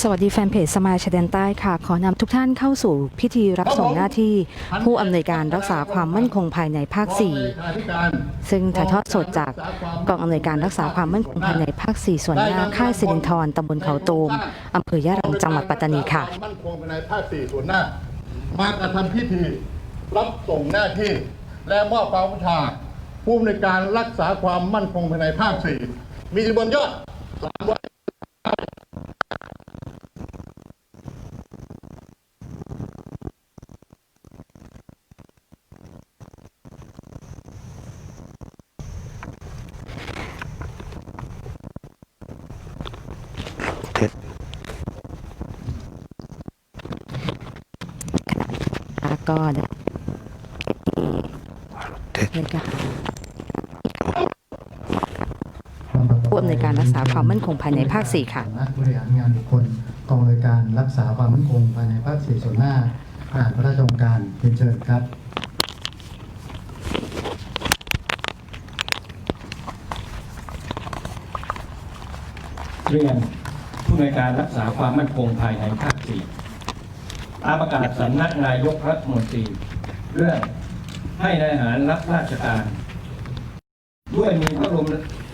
สวัสดีแฟนเพจสมาชแดนใต้ค่ะ ขอนำทุกท่านเข้าสู่พิธีรับส่งหน้าที่ผู้อำนวยการรักษาความมั่นคงภายในภาค 4 ซึ่งถ่ายทอดสดจากกองอำนวยการรักษาความมั่นคงภายในภาค 4 ส่วนหน้าค่ายสิรินทรตำบลเขาตูมอำเภอยะรังจังหวัดปัตตานีค่ะมั่นคงภายในภาค 4 ส่วนหน้ามากระทำพิธีรับส่งหน้าที่ และมอบความวิชาผู้อำนวยการรักษาความมั่นคงภายในภาค 4 มีจำนวนยอด3 god. Dead. ผู้อำนวยการรักษาความมั่นคงภายในภาคสี่ค่ะบริหารงานบุคคลกองอำนการรักษาความมั่นคงภายในภาค 4 ส่วนหน้าผ่านพระราชองค์การเป็นเชิญครับ เรียนผู้อำนวยการรักษาความมั่นคงภายในภาคสี่ ตามประกาศสำนักนายกรัฐมนตรี เรื่องให้นายทหารรับราชการ ด้วยมีพระบรม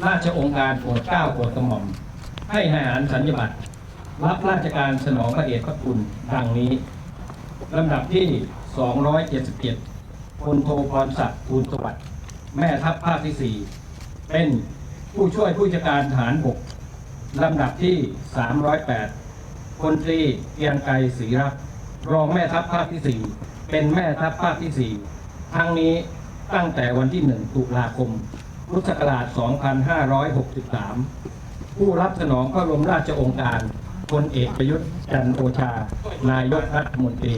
ราชองค์การโปรดเกล้าโปรดกระหม่อม ให้นายทหารสัญญบัตรรับราชการสนองพระเดชพระคุณดังนี้ลำดับที่ 277พลโทพรศักดิ์ภูลสวัสดิ์แม่ทัพภาคที่ 4 เป็นผู้ช่วยผู้จัดการทหารบกลำดับที่ 308พลตรีเกียงไกรศรีรักษ์ รองแม่ทัพภาคที่ 4 เป็นแม่ทัพภาคที่ 4 ทั้งนี้ตั้งแต่วันที่ 1 ตุลาคม พุทธศักราช 2563 ผู้รับสนองพระบรมราชองค์การพลเอกประยุทธ์จันโอชา นายกรัฐมนตรี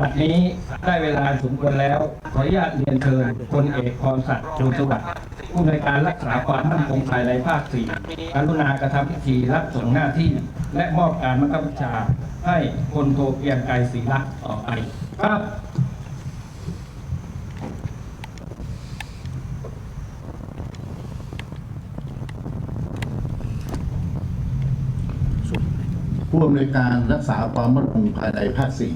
บัดนี้ได้เวลาสมควรแล้ว ขออนุญาตเรียนเชิญพลเอกพรศักดิ์จูนสวัสดิ์ ผู้ในการรักษาความมั่นคงภายในภาคสี่กรุณากระทำพิธีรับส่งหน้าที่และมอบการบังคับบัญชาให้พลโทเกียงไกรศรีรักษ์ต่อไปครับผู้อำนวยการรักษาความมั่นคงภายในภาคสี่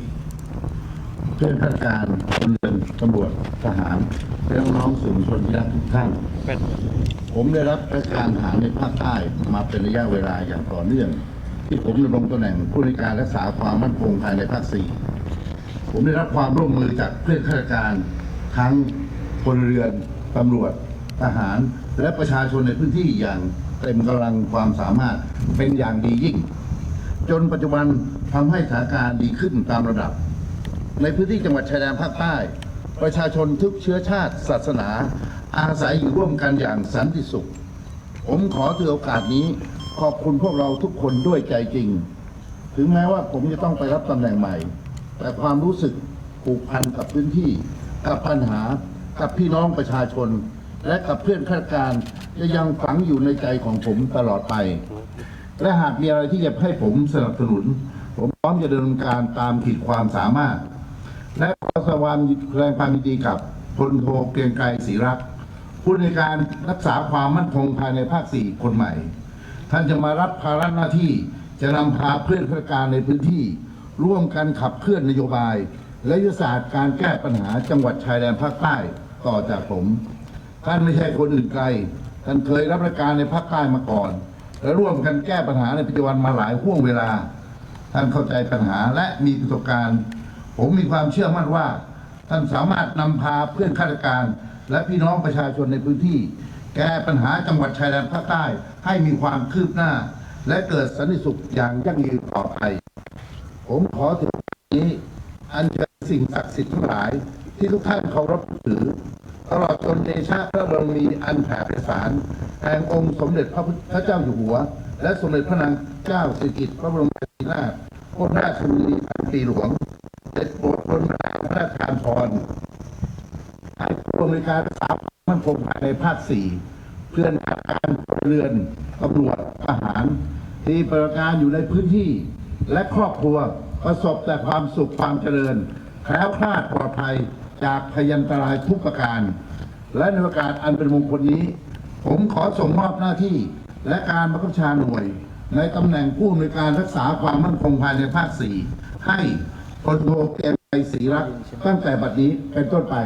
พื่อนข้าราชการพลเรือนตำรวจทหารและน้องๆสื่อมวลชนที่รักทุกท่าน ผมได้รับราชการทหารในภาคใต้มาเป็นระยะเวลาอย่างต่อเนื่อง ที่ผมดำรงตำแหน่งผู้ในการรักษาความมั่นคงภายในภาคสี่ผมได้รับความร่วมมือจากเพื่อนข้าราชการทั้งพลเรือนตำรวจทหาร และประชาชนในพื้นที่อย่างเต็มกำลังความสามารถเป็นอย่างดียิ่ง จนปัจจุบันทำให้สถานการณ์ดีขึ้นตามระดับ ในพื้นที่จังหวัดชายแดนภาคใต้ ประชาชนทุกเชื้อชาติ ศาสนา อาศัยอยู่ร่วมกันอย่างสันติสุข ผมขอถือโอกาสนี้ ขอบคุณพวกเราทุกคนด้วยใจจริง ถึงแม้ว่าผมจะต้องไปรับตำแหน่งใหม่ แต่ความรู้สึกผูกพันกับพื้นที่ กับปัญหา กับพี่น้องประชาชน และกับเพื่อนข้าราชการจะยังฝังอยู่ในใจของผมตลอดไป และหากมีอะไรที่จะให้ผมสนับสนุน ผมพร้อมจะดำเนินการตามขีดความสามารถ และขอแสดงความยินดีกับพลโทเกรียงไกรศรีรักษ์ผู้ในการรักษาความมั่นคงภายในภาคสี่คนใหม่ ท่านจะมารับภาระหน้าที่จะนำพาเพื่อนข้าราชการในพื้นที่ ร่วมกันขับเคลื่อนนโยบาย และยุทธศาสตร์การแก้ปัญหาจังหวัดชายแดนภาคใต้ต่อจากผม ท่านไม่ใช่คนอื่นไกล ท่านเคยรับราชการในภาคใต้มาก่อน และร่วมกันแก้ปัญหาในปัจจุบันมาหลายห่วงเวลา ท่านเข้าใจปัญหาและมีประสบการณ์ ผมมีความเชื่อมั่นว่า ท่านสามารถนำพาเพื่อนข้าราชการ และพี่น้องประชาชนในพื้นที่ แก้ปัญหาจังหวัดชายแดนภาคใต้ให้มีความคืบหน้า และเกิดสันติสุขอย่างยั่งยืนต่อไป ผมขอถึงนี้ อันเชิญสิ่งศักดิ์สิทธิ์ทั้งหลาย ที่ทุกท่านเคารพถือตลอดจนเดชะพระบรมีอันแผ่ไพศาลแห่งองค์สมเด็จพระพุทธเจ้าอยู่หัว และสมเด็จพระนางเจ้าสิริกิติ์พระบรมราชินีนาถโคตรราชกุนีพันปีหลวง ได้โปรดพระราชพระราชทานพรให้ผู้อำนวยการรักษาความมั่นคงภายในภาคสี่เพื่อนาการเรือนตำรวจทหาร ที่ประการอยู่ในพื้นที่ และครอบครัวประสบแต่ความสุขความเจริญแคล้วคลาดปลอดภัยจากพยันตรายทุกประการ และในโอกาสอันเป็นมงคลนี้ ผมขอส่งมอบหน้าที่ และการบังคับชาหน่วย ในตำแหน่งผู้อำนวยการรักษาความมั่นคงภายในภาคสี่ให้ พลโทเกรียงไกรศรีรักตั้งแต่บัดนี้เป็นต้นไป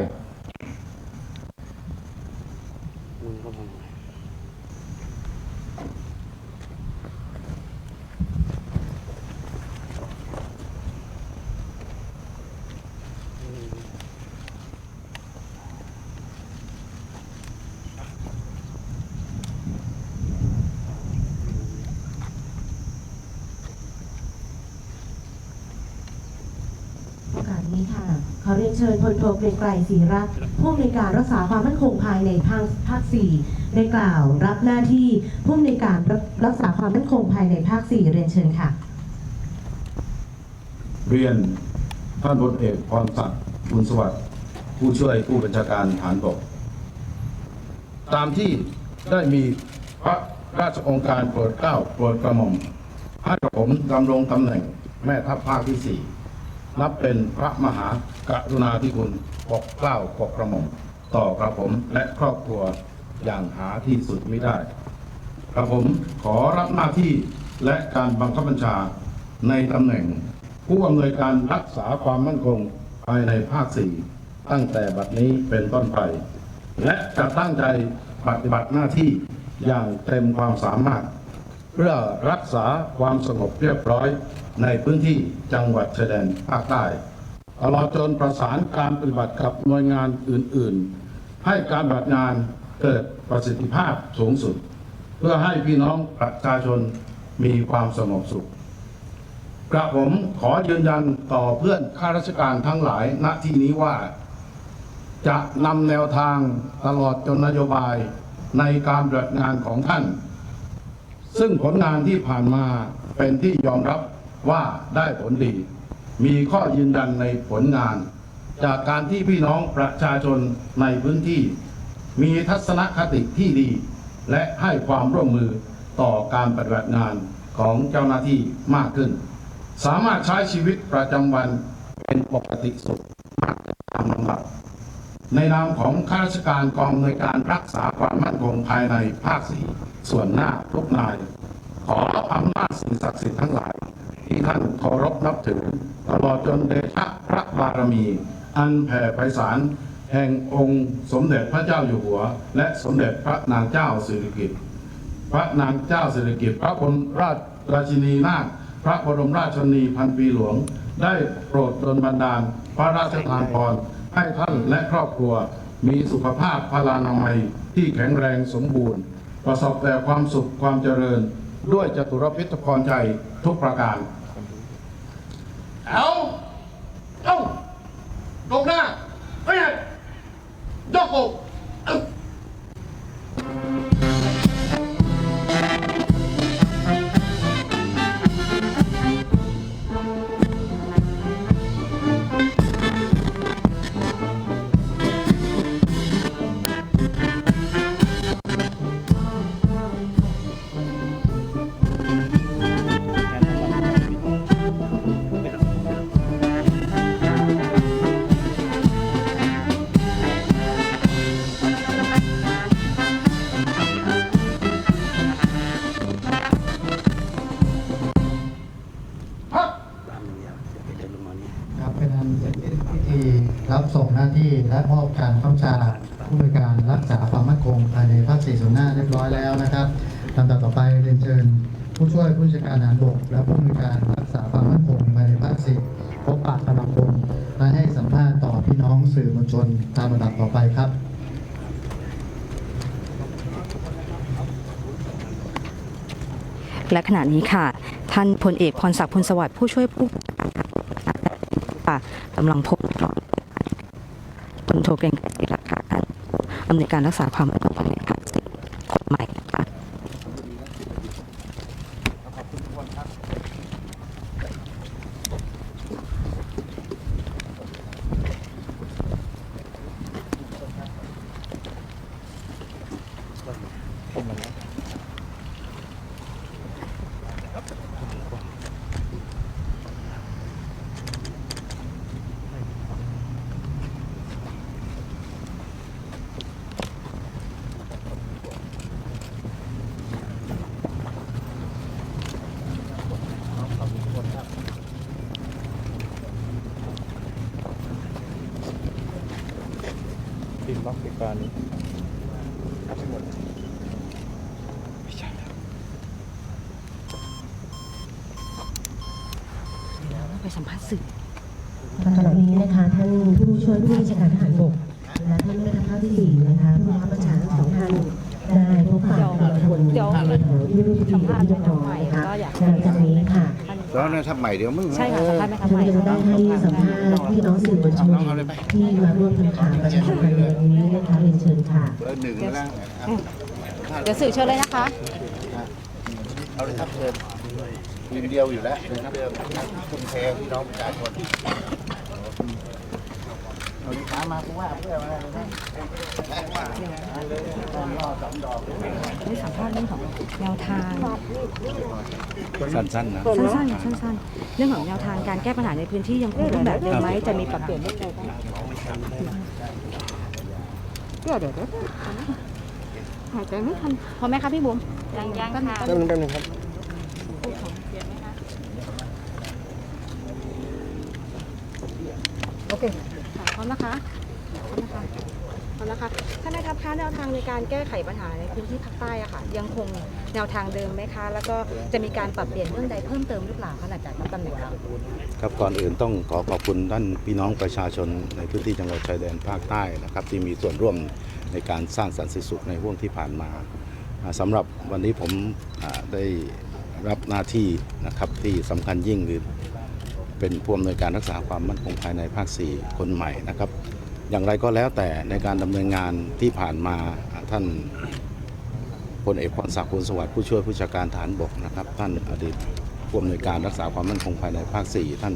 อกาสนี้ค่ะ ขอเรียนเชิญพลโทเกรียงไกรศรีรักษ์ผู้อำนวยการรักษาความมั่นคงภายในภาคภาคสี่ได้กล่าวรับหน้าที่ผู้อำนวยการรักษาความมั่นคงภายในภาคสี่เรียนเชิญค่ะ เรียนท่านพลเอกพรศักดิ์บุญสวัสดิ์ผู้ช่วยผู้บัญชาการฐานบก ตามที่ได้มีพระราชองค์การโปรดเกล้าโปรดกระหม่อมให้กระผมดำรงตำแหน่งแม่ทัพภาคที่สี่ นับเป็นพระมหากรุณาธิคุณปกเกล้าปกกระหม่อมต่อกระผมและครอบครัวอย่างหาที่สุดไม่ได้กระผมขอรับหน้าที่และการบังคับบัญชาในตำแหน่ง ผู้อำนวยการรักษาความมั่นคงภายในภาคสี่ตั้งแต่บัดนี้เป็นต้นไป และจะตั้งใจปฏิบัติหน้าที่อย่างเต็มความสามารถ เพื่อรักษาความสงบเรียบร้อยในพื้นที่จังหวัดชายแดนภาคใต้ตลอดจนประสานการปฏิบัติกับหน่วยงานอื่น ๆ ให้การปฏิบัติงานเกิดประสิทธิภาพสูงสุด เพื่อให้พี่น้องประชาชนมีความสงบสุข กระผมขอยืนยันต่อเพื่อนข้าราชการทั้งหลายณที่นี้ว่า จะนำแนวทางตลอดจนนโยบายในการปฏิบัติงานของท่าน ซึ่งผลงานที่ผ่านมาเป็นที่ยอมรับว่าได้ผลดี มีข้อยืนยันในผลงาน จากการที่พี่น้องประชาชนในพื้นที่ มีทัศนคติที่ดี และให้ความร่วมมือต่อการปฏิบัติงานของเจ้าหน้าที่มากขึ้น สามารถใช้ชีวิตประจำวันเป็นปกติสุขมากตามลำดับในนามของข้าราชการกองอำนวยการรักษาความมั่นคงภายในภาคสี ส่วนหน้าทุกนาย ขออำนาจสิ่งศักดิ์สิทธิ์ทั้งหลาย ที่ท่านเคารพนับถือ ตลอดจนเดชะพระบารมี อันแผ่ไพศาลแห่งองค์สมเด็จพระเจ้าอยู่หัว และสมเด็จพระนางเจ้าสิริกิติ์พระนางเจ้าสิริกิติ์พระบรมราชราชินีนาถพระบรมราชชนนีพันปีหลวง ได้โปรดดลบันดาล พระราชทานพรให้ท่านและครอบครัว มีสุขภาพพลานามัยที่แข็งแรงสมบูรณ์ ประสบแต่ความสุขความเจริญ ด้วยจตุรพิทกรใจทุกประการ เอาเอาตรงหน้าเฮ้ยยกอก และขณะนี้ค่ะ ท่านพลเอกพรศักดิ์พลสวัสดิ์ผู้ช่วยผู้ค่ะกำลังพบพลโทเกรงกรศรีรักษ์ค่ะท่านอำนวยการรักษาความมั่นคงภายในภาคสี่คนใหม่นะคะ ค ทีมล็อกเหตุการณ์นี้ไปสัมภาษณ์สื่อขณะนี้นะคะท่านผู้ช่วยผู้บัญชาการทหารบกและท่านแม่ทัพภาคที่สี่นะคะผู้บังคับบัญชาทั้งสองท่านได้พบปะกับคนเดี๋ยวในแถวที่ร่วมพิธีเป็นที่เรียบร้อยนะคะ แล้วนะถ้าใหม่เดี๋ยวมึงใช่ค่ะสัมภาษณ์ไหมคะท่านใหม่จะได้ให้สัมภาษณ์พี่น้องสื่อมวลชนที่มาร่วมทำข่าวประชาสัมพันธ์ในวันนี้นะคะเรียนเชิญค่ะเบอร์หนึ่งแล้วเดี๋ยวสื่อเชิญเลยนะคะเอาเลยครับเชิญยืนเดียวอยู่แล้วนะครับเดิมคุณเทพี่น้องประชาชน เอาลูกค้ามากูว่าเพื่อมาเลยนะรอสดอกได้สัมภาษณ์เรื่องของแนวทาง สั้นๆนะสั้นๆสั้นๆเรื่องของแนวทางการแก้ปัญหาในพื้นที่ยังคงรูปแบบเดิมไหมจะมีปรับเปลี่ยนเพิ่เติมไหมเดี๋ยวเดี๋ยวหายใจไม่ทันพอไหมคะพี่บุ๋มยังยังค่ะแป๊บนึงแป๊บนึงครับโอเค พร้อมนะคะพร้อมนะคะพร้อมนะคะท่านนายทัพคะแนวทางในการแก้ไขปัญหาในพื้นที่ภาคใต้อะค่ะ ยังคงแนวทางเดิมไหมคะ แล้วก็จะมีการปรับเปลี่ยนเรื่องใดเพิ่มเติมหรือเปล่าคะหลังจากรับตำแหน่งแล้วครับก่อนอื่นต้องขอขอบคุณท่านพี่น้องประชาชนในพื้นที่จังหวัดชายแดนภาคใต้นะครับ ที่มีส่วนร่วมในการสร้างสันติสุขในห่วงที่ผ่านมาอ่าสำหรับวันนี้ผมได้รับหน้าที่นะครับที่สำคัญยิ่งคือ เป็นผู้อำนวยการรักษาความมั่นคงภายในภาค 4 คนใหม่นะครับ อย่างไรก็แล้วแต่ในการดำเนินงานที่ผ่านมาท่านพลเอกพรศักดิ์ภูลสวัสดิ์ผู้ช่วยผู้จัดการฐานบกนะครับ ท่านอดีตผู้อำนวยการรักษาความมั่นคงภายในภาค 4 ท่าน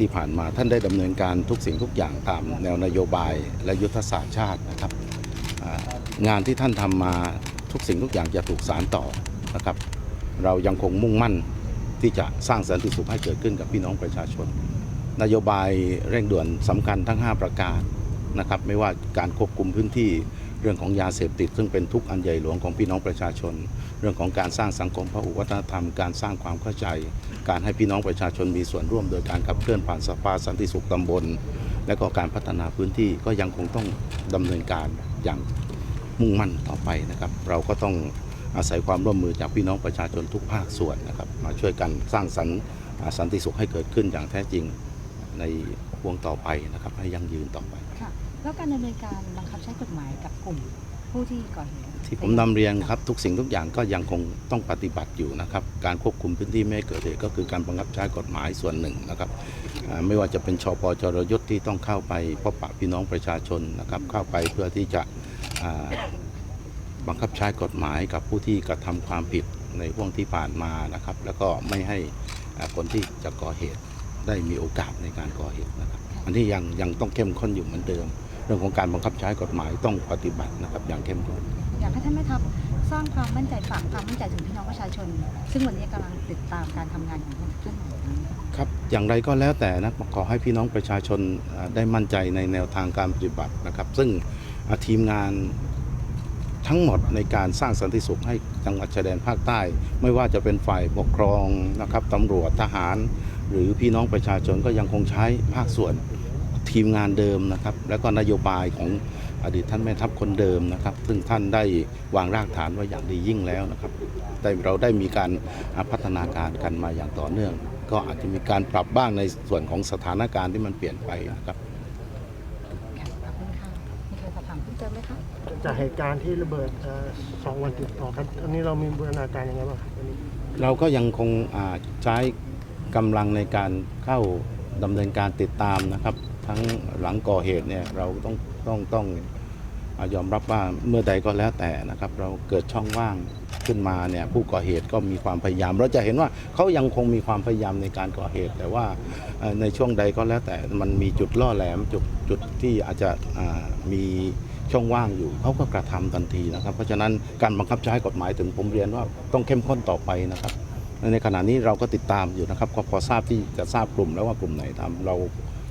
ที่ผ่านมาท่านได้ดำเนินการทุกสิ่งทุกอย่างตามแนวนโยบายและยุทธศาสตร์ชาตินะครับงานที่ท่านทำมาทุกสิ่งทุกอย่างจะถูกสารต่อนะครับ เรายังคงมุ่งมั่น ที่จะสร้างสันติสุขให้เกิดขึ้นกับพี่น้องประชาชน นโยบายเร่งด่วนสำคัญทั้ง 5 ประการนะครับไม่ว่าการควบคุมพื้นที่เรื่องของยาเสพติด ซึ่งเป็นทุกข์อันใหญ่หลวงของพี่น้องประชาชน เรื่องของการสร้างสังคมพหุวัฒนธรรม การสร้างความเข้าใจ การให้พี่น้องประชาชนมีส่วนร่วม โดยการขับเคลื่อนผ่านสภาสันติสุขตำบล และก็การพัฒนาพื้นที่ก็ยังคงต้องดำเนินการอย่างมุ่งมั่นต่อไปนะครับ เราก็ต้อง อาศัยความร่วมมือจากพี่น้องประชาชนทุกภาคส่วนนะครับมาช่วยกันสร้างสรรค์อ่าสันติสุขให้เกิดขึ้นอย่างแท้จริงในวงต่อไปนะครับให้ยั่งยืนต่อไปค่ะแล้วการดำเนินการบังคับใช้กฎหมายกับกลุ่มผู้ที่ก่อเหตุที่ผมนำเรียนครับทุกสิ่งทุกอย่างก็ยังคงต้องปฏิบัติอยู่นะครับการควบคุมพื้นที่ไม่ให้เกิดเหตุก็คือการบังคับใช้กฎหมายส่วนหนึ่งนะครับอ่าไม่ว่าจะเป็นชปจรยุทธที่ต้องเข้าไปพบปะพี่น้องประชาชนนะครับเข้าไปเพื่อที่จะอ่า บังคับใช้กฎหมายกับผู้ที่กระทำความผิดในห่วงที่ผ่านมานะครับ แล้วก็ไม่ให้อ่าคนที่จะก่อเหตุได้มีโอกาสในการก่อเหตุนะครับ อันนี้ยังยังต้องเข้มข้นอยู่เหมือนเดิม เรื่องของการบังคับใช้กฎหมายต้องปฏิบัตินะครับ อย่างเข้มข้นอยากให้ท่านแม่ทัพสร้างความมั่นใจฝากความมั่นใจถึงพี่น้องประชาชน ซึ่งวันนี้กำลังติดตามการทำงานของท่านท่านอยู่นี้ครับอย่างไรก็แล้วแต่นะขอให้พี่น้องประชาชนอ่าได้มั่นใจในแนวทางการปฏิบัตินะครับ ซึ่งอ่าทีมงาน ทั้งหมดในการสร้างสันติสุขให้จังหวัดชายแดนภาคใต้ ไม่ว่าจะเป็นฝ่ายปกครองนะครับตำรวจทหาร หรือพี่น้องประชาชนก็ยังคงใช้ภาคส่วนทีมงานเดิมนะครับ แล้วก็นโยบายของอดีตท่านแม่ทัพคนเดิมนะครับ ซึ่งท่านได้วางรากฐานไว้อย่างดียิ่งแล้วนะครับแต่เราได้มีการพัฒนาการกันมาอย่างต่อเนื่อง ก็อาจจะมีการปรับบ้างในส่วนของสถานการณ์ที่มันเปลี่ยนไปนะครับคุณค่ะ มีใครสอบถามเพิ่มเติมไหมคะ จากเหตุการณ์ที่ระเบิดเอ่อสองวันติดต่อกันอันนี้เรามีบูรณาการยังไงบ้างครับวันนี้เราก็ยังคงอ่าใช้กำลังในการเข้าดำเนินการติดตามนะครับ ทั้งหลังก่อเหตุเนี่ยเราต้องต้องต้องอายอมรับว่าเมื่อใดก็แล้วแต่นะครับ เราเกิดช่องว่างขึ้นมาเนี่ยผู้ก่อเหตุก็มีความพยายาม เราจะเห็นว่าเขายังคงมีความพยายามในการก่อเหตุ แต่ว่าเอ่อในช่วงใดก็แล้วแต่มันมีจุดล่อแหลมจุดจุดที่อาจจะอ่ามี ช่องว่างอยู่เขาก็กระทำทันทีนะครับ เพราะฉะนั้นการบังคับใช้กฎหมายถึงผมเรียนว่าต้องเข้มข้นต่อไปนะครับ ในขณะนี้เราก็ติดตามอยู่นะครับ ก็พอทราบที่จะทราบกลุ่มแล้วว่ากลุ่มไหนทำเรา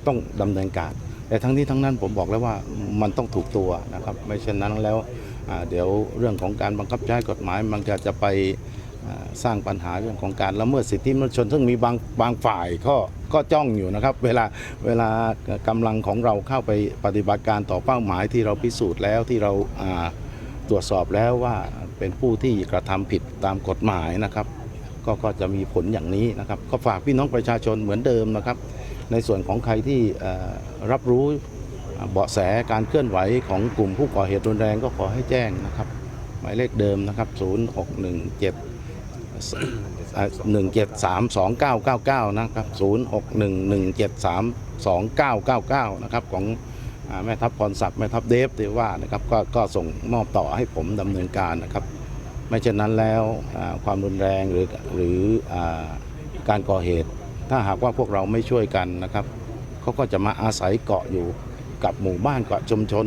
ต้องดำเนินการ แต่ทั้งนี้ทั้งนั้นผมบอกแล้วว่ามันต้องถูกตัวนะครับ ไม่เช่นนั้นแล้วเดี๋ยวเรื่องของการบังคับใช้กฎหมายมันจะจะไป สร้างปัญหาเรื่องของการละเมิดสิทธิมนุษยชน ซึ่งมีบางบางฝ่ายก็ก็จ้องอยู่นะครับ เวลาเวลากำลังของเราเข้าไปปฏิบัติการต่อเป้าหมายที่เราพิสูจน์แล้วที่เราตรวจสอบแล้วว่าเป็นผู้ที่กระทำผิดตามกฎหมายนะครับ ก็ก็จะมีผลอย่างนี้นะครับ ก็ฝากพี่น้องประชาชนเหมือนเดิมนะครับ ในส่วนของใครที่รับรู้เบาะแสการเคลื่อนไหวของกลุ่มผู้ก่อเหตุรุนแรงก็ขอให้แจ้งนะครับ หมายเลขเดิมนะครับ 0617 1732999 นะครับ 0611732999 นะครับ ของอแม่ทัพพรศักดิ์แม่ทัพเดฟที่ว่านะครับก็ก็ส่งมอบต่อให้ผมดำเนินการนะครับ ไม่เช่นนั้นแล้วความรุนแรงหรือหรืออการก่อเหตุ ถ้าหากว่าพวกเราไม่ช่วยกันนะครับเขาก็จะมาอาศัยเกาะอยู่กับหมู่บ้านเกาะชุมชน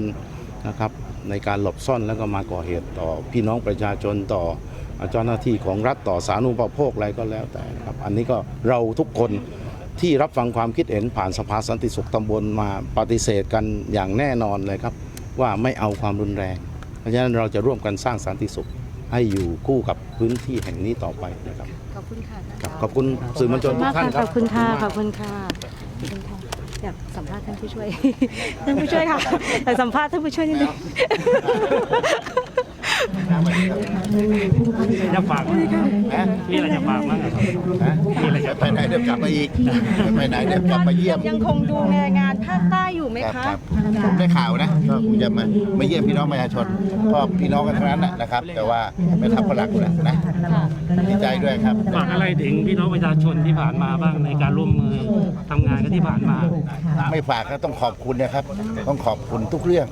นะครับ ในการหลบซ่อนแล้วก็มาก่อเหตุต่อพี่น้องประชาชนต่อ เจ้าหน้าที่ของรัฐต่อสาธารณูปโภคอะไรก็แล้วแต่นะครับ อันนี้ก็เราทุกคนที่รับฟังความคิดเห็นผ่านสภาสันติสุขตำบลมาปฏิเสธกันอย่างแน่นอนเลยครับ ว่าไม่เอาความรุนแรง เพราะฉะนั้นเราจะร่วมกันสร้างสันติสุขให้อยู่คู่กับพื้นที่แห่งนี้ต่อไปนะครับ ขอบคุณค่ะครับขอบคุณสื่อมวลชนทุกท่านคขรัอบบคุณค่ะขอบคุณค่ะ ขอบคุณค่ะอยากสัมภาษณ์ท่านผู้ช่วย ท่านผู้ช่วยค่ะอยากสัมภาษณ์ท่านผู้ช่วยนิดนึง จะฝากมั้งมีอะไรจะฝากมั้งครับมีอะไรจะไปไหนเดี๋ยวกลับมาอีกไปไหนเดี๋ยวกลับมาเยี่ยมยังคงดูแลงานภาคใต้อยู่ไหมครับคะครับผมได้ข่าวนะก็คงจะมามาเยี่ยมพี่น้องประชาชนก็พี่น้องกันทั้งนั้นนะนะครับ แต่ว่าไม่ทับพลักนะนะดีใจด้วยครับฝากอะไรถึงพี่น้องประชาชนที่ผ่านมาบ้างในการร่วมมือทำงานกันที่ผ่านมา ไม่ฝากก็ต้องขอบคุณนะครับ ต้องขอบคุณทุกเรื่อง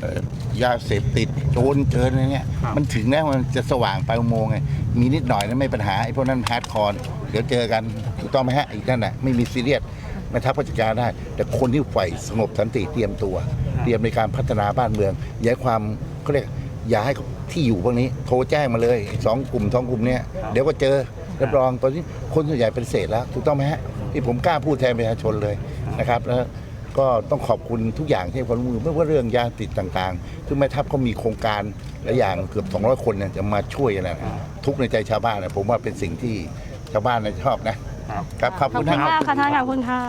เอ่อยาเสพติด โจรเจินอะไรเงี้ยครับ มันถึงแล้วมันจะสว่างไปลายอุโมงค์ไงมีนิดหน่อยนะไม่ปัญหาไอ้พวกนั้นฮาร์ดคอร์เดี๋ยวเจอกันถูกต้องไหมฮะอีกนั่นน่ะไม่มีซีเรียสไม่ทับราชการได้ แต่คนที่ใฝ่สงบสันติเตรียมตัว เตรียมในการพัฒนาบ้านเมืองอย่าให้ความเขาเรียกอย่าให้ที่อยู่พวกนี้โทรแจ้งมาเลยสองกลุ่มสองกลุ่มเนี้ยเดี๋ยวก็เจอรับรองตอนนี้คนส่วนใหญ่เป็นเศษแล้ว ถูกต้องไหมฮะที่ผมกล้าพูดแทนประชาชนเลยนะครับแล้ว ก็ต้องขอบคุณทุกอย่างที่ให้ความร่วมมือไม่ว่าเรื่องยาติดต่างๆ ซึ่งแม่ทัพเขามีโครงการหลายอย่างเกือบ 200 คนเนี่ยจะมาช่วยอะไรนะทุกข์ในใจชาวบ้านนะผมว่าเป็นสิ่งที่ชาวบ้านนะชอบนะครับครับขอบขอบคุณคุณนะมากค่ะท่านขอบคุณค่ะ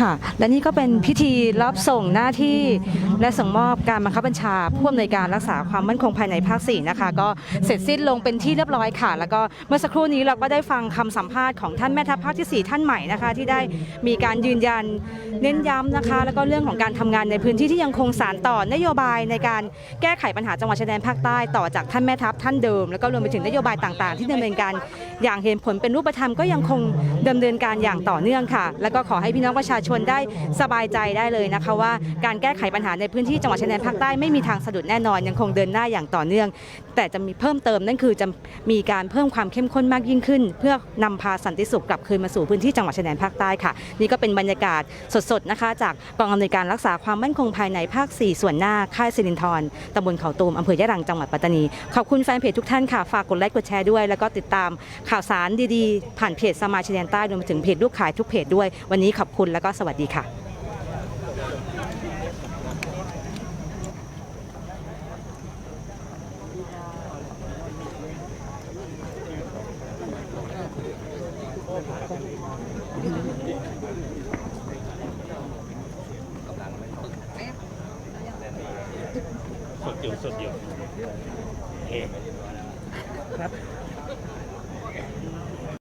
ค่ะ และนี่ก็เป็นพิธีรับส่งหน้าที่และส่งมอบการบังคับบัญชาผู้อำนวยการรักษาความมั่นคงภายในภาค4นะคะ ก็เสร็จสิ้นลงเป็นที่เรียบร้อยค่ะ แล้วก็เมื่อสักครู่นี้เราก็ได้ฟังคำสัมภาษณ์ของท่านแม่ทัพภาคที่ 4 ท่านใหม่นะคะ ที่ได้มีการยืนยันเน้นย้ำนะคะ แล้วก็เรื่องของการทำงานในพื้นที่ที่ยังคงสานต่อนโยบายในการแก้ไขปัญหาจังหวัดชายแดนภาคใต้ต่อจากท่านแม่ทัพท่านเดิม แล้วก็รวมไปถึงนโยบายต่าง ๆ ที่ดำเนินการอย่างเห็นผลเป็นรูปธรรมก็ยังคงดำเนินการอย่างต่อเนื่องค่ะ แล้วก็ขอให้พี่น้องประชาชนได้สบายใจได้เลยนะคะว่าการแก้ไขปัญหาในพื้นที่จังหวัดชายแดนภาคใต้ไม่มีทางสะดุดแน่นอนยังคงเดินหน้าอย่างต่อเนื่อง แต่จะมีเพิ่มเติมนั่นคือจะมีการเพิ่มความเข้มข้นมากยิ่งขึ้น เพื่อนำพาสันติสุขกลับคืนมาสู่พื้นที่จังหวัดชายแดนภาคใต้ค่ะ นี่ก็เป็นบรรยากาศสดๆนะคะ จากกองอำนวยการรักษาความมั่นคงภายในภาค 4 ส่วนหน้าค่ายสิรินทรตำบลเขาตูมอำเภอยะรังจังหวัดปัตตานีขอบคุณแฟนเพจทุกท่านค่ะฝากกดไลค์กดแชร์ด้วย แล้วก็ติดตามข่าวสารดีๆ ผ่านเพจสมาชายแดนใต้รวมถึงเพจลูกขายทุกเพจด้วย วันนี้ขอบคุณแล้วก็สวัสดีค่ะ